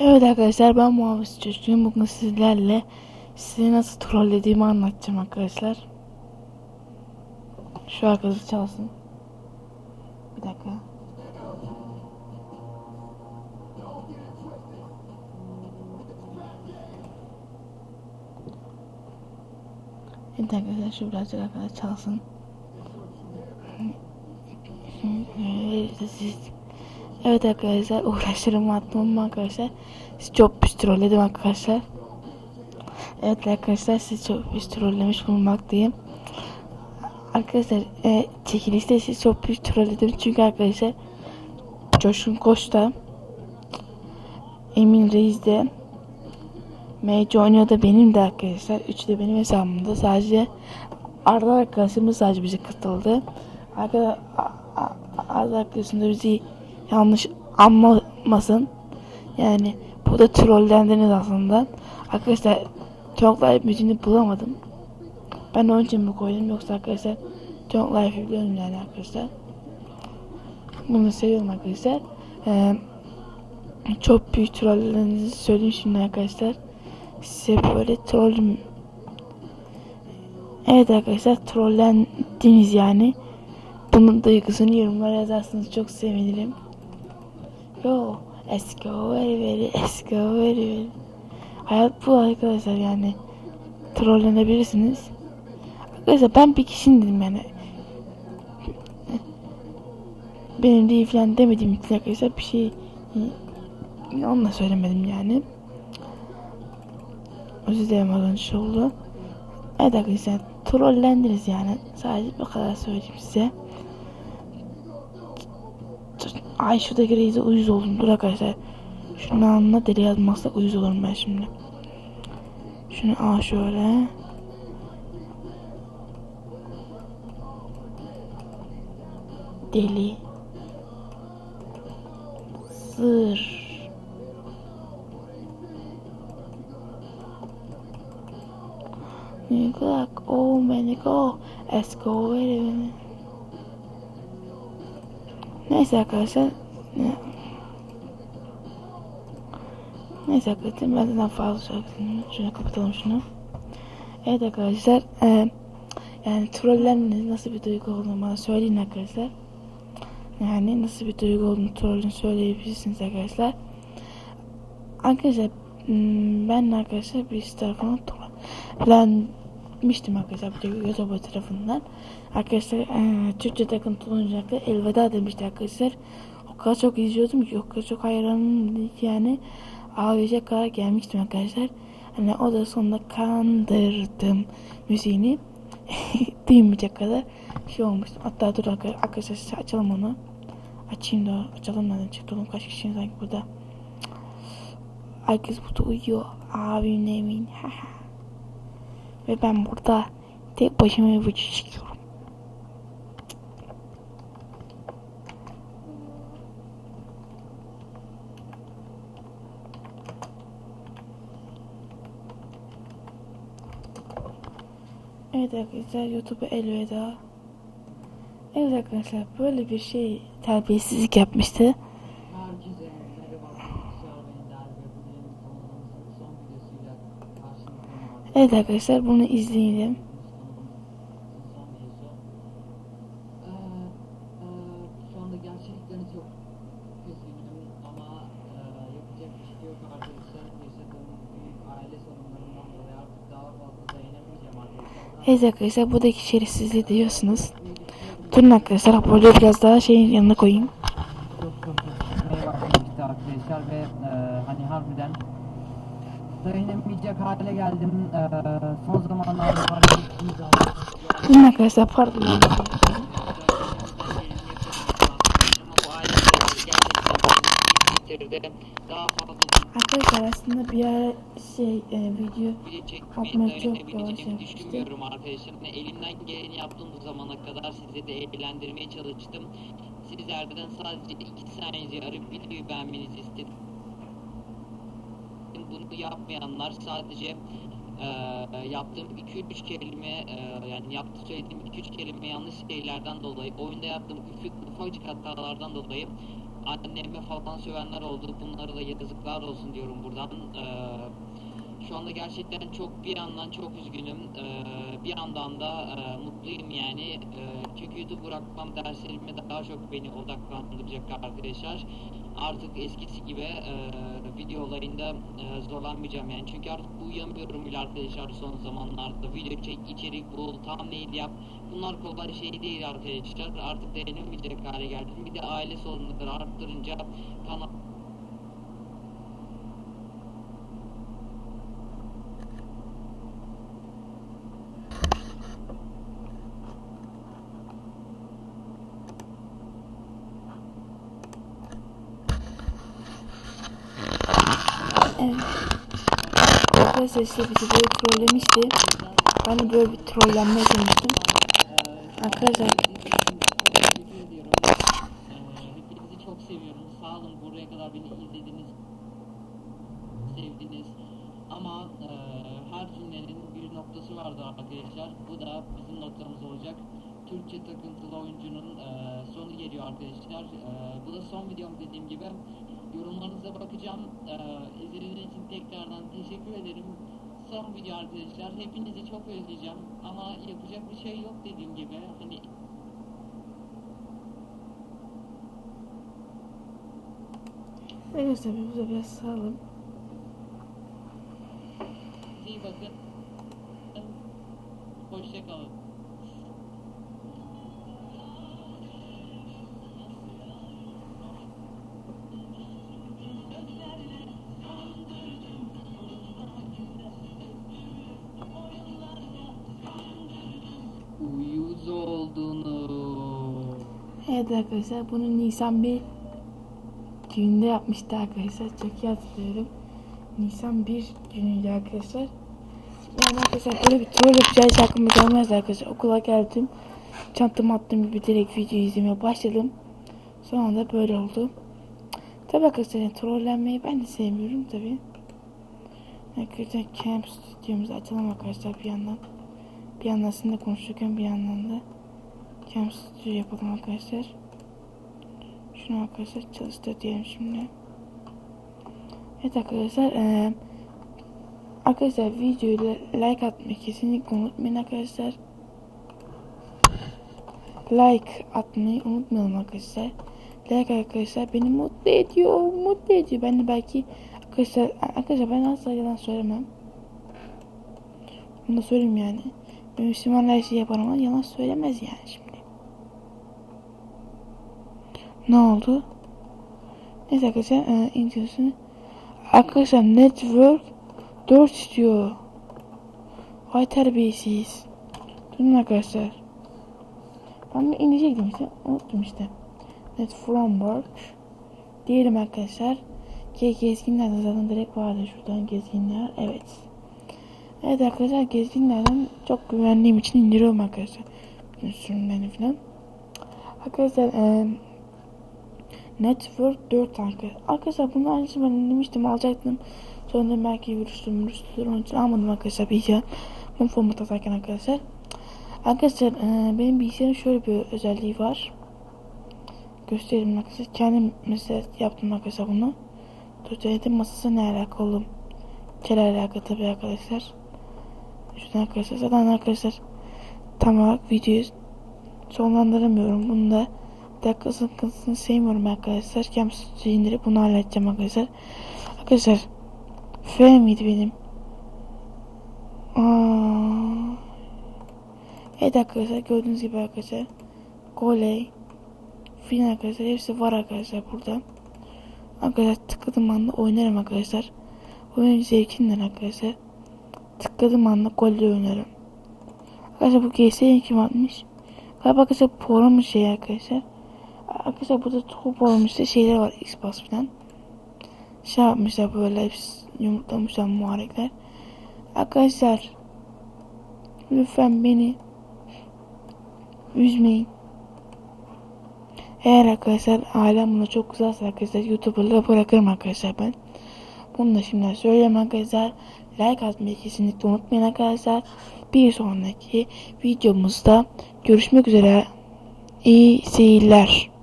Evet arkadaşlar ben Muhabbet Çocuğum. Bugün sizlerle sizi nasıl trollediğimi anlatacağım arkadaşlar. Şu arkadaşı çalsın. Bir dakika. Evet arkadaşlar şu birazcık arkadaş çalsın. Evet arkadaşlar uğraşlarımı attım arkadaşlar. Sizi çok pis trolledim arkadaşlar. Evet arkadaşlar sizi çok pis trollemiş bulunmaktayım. Arkadaşlar e, çekilişte sizi çok pis trolledim çünkü arkadaşlar Coşkun Koç'ta Emin Reis de MC oynuyor da benim de arkadaşlar. Üçü de benim hesabımda. Sadece Arda arkadaşımız sadece bize katıldı. Arda, Arda arkadaşım da bizi yanlış anlamasın. Yani bu da trollendiniz aslında. Arkadaşlar Talk Life müziğini bulamadım. Ben onun için mi koydum yoksa arkadaşlar Talk Life'ı biliyorum yani arkadaşlar. Bunu seviyorum arkadaşlar. Ee, çok büyük trollerinizi söyleyeyim şimdi arkadaşlar. Size böyle troll Evet arkadaşlar trollendiniz yani. Bunun duygusunu yorumlara yazarsanız çok sevinirim. Yo, esko very very esko very very. Hayat bu arkadaşlar yani. Trollenebilirsiniz. Arkadaşlar ben bir kişinin dedim yani. Benim değil falan demediğim için arkadaşlar bir şey onu da söylemedim yani. Özür dilerim az önce oldu. Evet arkadaşlar trollendiniz yani. Sadece bu kadar söyleyeyim size. Ay şuradaki reise uyuz oldum. Dur arkadaşlar. Şunu anla deli yazmazsa uyuz olurum ben şimdi. Şunu al şöyle. Deli. Zır. Nigga, oh man, go. Let's go. Neyse arkadaşlar. Ne? Neyse arkadaşlar ben daha fazla söyledim. Şunu kapatalım şunu. Evet arkadaşlar. E, yani trolleriniz nasıl bir duygu olduğunu bana söyleyin arkadaşlar. Yani nasıl bir duygu olduğunu trollün söyleyebilirsiniz arkadaşlar. Arkadaşlar ben arkadaşlar bir tarafından trollenmiştim arkadaşlar YouTube tarafından. Arkadaşlar e, Türkçe takım tulunacaklar elveda demişti arkadaşlar. O kadar çok izliyordum ki o kadar çok hayranım yani ağlayacak kadar gelmiştim arkadaşlar. Hani o da sonunda kandırdım müziğini. Duymayacak kadar şey olmuştum. Hatta dur arkadaşlar açalım onu. Açayım da açalım nereden çıktı oğlum kaç kişi sanki burada. Herkes burada uyuyor. Abim Emin. Ve ben burada tek başıma video çekiyorum. Evet arkadaşlar YouTube'a elveda. Evet arkadaşlar böyle bir şey terbiyesizlik yapmıştı. Herkese merhaba arkadaşlar ben Derbe bugün kanalımızın son videosuyla karşınızdayım artık. Evet arkadaşlar bunu izleyelim. Kanalımızın son videosu. Ee, e, şu anda gerçekten çok üzgünüm ama e, yapacak bir şey yok arkadaşlar. Yaşadığım büyük aile sorunlarından dolayı artık daha fazla dayanamayacağım arkadaşlar. Evet arkadaşlar buradaki şerefsizliği diyorsunuz. Durun arkadaşlar hoparlörü biraz daha şeyin yanına koyayım. çok çok üzülmeye başlamıştı arkadaşlar ve e, hani harbiden dayanamayacak hale geldim. E, son zamanlarda fark ettiğim zaman Durun arkadaşlar pardon. Arkadaşlar aslında bir ara şey e, video Atmak çok yavaş öğrenebileceğimi yapmıştı. düşünmüyorum arkadaşlar. Elimden geleni yaptım bu zamana kadar size de eğlendirmeye çalıştım. Sizlerden sadece iki saniye arayıp videoyu beğenmenizi istedim. Bunu yapmayanlar sadece eee yaptığım 2-3 kelime eee, yani yaptı söylediğim 2-3 kelime yanlış şeylerden dolayı oyunda yaptığım ufak, ufacık hatalardan dolayı anneme falan sövenler oldu. Bunlara da yazıklar olsun diyorum buradan. Ee, şu anda gerçekten çok bir yandan çok üzgünüm. Ee, bir yandan da e, mutluyum yani. Ee, çünkü YouTube bırakmam derslerime daha çok beni odaklandıracak arkadaşlar. Artık eskisi gibi e, video e, zorlanmayacağım yani. Çünkü artık uyuyamıyorum bile arkadaşlar son zamanlarda. Video çek, içerik bul, thumbnail yap. Bunlar kolay şey değil arkadaşlar. Artık dayanılmayacak hale geldim. Bir de aile sorunları arttırınca kanal Evet. Arkadaşlar işte bizi böyle trollemişti. Ben de böyle bir trollenme yaşamıştım. Arkadaşlar. Ama her cümlenin bir noktası vardır arkadaşlar. Bu da bizim noktamız olacak. Türkçe takıntılı oyuncunun e, sonu geliyor arkadaşlar. E, bu da son videom dediğim gibi. Yorumlarınıza bakacağım. E, izlediğiniz için tekrardan teşekkür ederim. Son video arkadaşlar. Hepinizi çok özleyeceğim. Ama yapacak bir şey yok dediğim gibi. Hani arkadaşlar bize biraz sağlam. iyi bakın. Hoşça Evet arkadaşlar bunu Nisan bir günde yapmıştı arkadaşlar. Çok iyi hatırlıyorum. Nisan bir günüydü arkadaşlar. Yani arkadaşlar böyle bir troll yapacağı hiç aklıma gelmezdi arkadaşlar. Okula geldim. Çantamı attım gibi direkt video izlemeye başladım. Sonra da böyle oldu. Tabi arkadaşlar yani trollenmeyi ben de sevmiyorum tabi. Arkadaşlar Camp Stüdyomuzu açalım arkadaşlar bir yandan. Bir yandan sizinle konuşurken bir yandan da Studio yapalım arkadaşlar. Şunu arkadaşlar çalıştır diyelim şimdi. Evet arkadaşlar eee Arkadaşlar videoyu like atmayı kesinlikle unutmayın arkadaşlar. Like atmayı unutmayalım arkadaşlar. Like arkadaşlar beni mutlu ediyor, mutlu ediyor. Ben de belki arkadaşlar arkadaşlar ben asla yalan söylemem. Bunu da söyleyeyim yani. Ben Müslüman her şeyi yapar ama yalan söylemez yani şimdi. Ne oldu? Neyse arkadaşlar e, introsunu Arkadaşlar network 4 istiyor. Vay terbiyesiz. Durun arkadaşlar. Ben bir inecektim işte. Unuttum işte. Net from work. Diyelim arkadaşlar. Ki gezginlerde zaten direkt vardı şuradan gezginler. Evet. Evet arkadaşlar gezginlerden çok güvendiğim için indiriyorum arkadaşlar. Bütün sürümlerini falan. Arkadaşlar eee Network 4 arkadaşlar. Arkadaşlar bunu aynısı ben indirmiştim alacaktım. Sonra belki virüslü virüslü onun için almadım arkadaşlar bilgisayar. Ben format atarken arkadaşlar. Arkadaşlar e, benim bilgisayarın şöyle bir özelliği var. Göstereyim arkadaşlar. Kendim mesela yaptım arkadaşlar bunu. Tuvalete masası ne alakalı? Kel alakalı tabii arkadaşlar. Şuradan arkadaşlar zaten arkadaşlar tam olarak videoyu sonlandıramıyorum. Bunu da dakika sıkıntısını sevmiyorum arkadaşlar. Studio indirip bunu halledeceğim arkadaşlar. Arkadaşlar F miydi benim? Aa. Evet arkadaşlar gördüğünüz gibi arkadaşlar Goley Fin arkadaşlar hepsi var arkadaşlar burada. Arkadaşlar tıkladığım anda oynarım arkadaşlar. Oyun zevkinden arkadaşlar. Tıkladığım anda golle oynarım. Arkadaşlar bu GS'ye kim atmış? Galiba arkadaşlar program şey arkadaşlar. Arkadaşlar burada top olmuş da şeyler var Xbox falan. Şey yapmışlar böyle hepsi yumurtlamışlar muharekler. Arkadaşlar lütfen beni üzmeyin. Eğer arkadaşlar ailem buna çok güzelse arkadaşlar YouTuber'la bırakırım arkadaşlar ben. Bunu da şimdiden söyleyeyim arkadaşlar. Like atmayı kesinlikle unutmayın arkadaşlar. Bir sonraki videomuzda görüşmek üzere. İyi seyirler.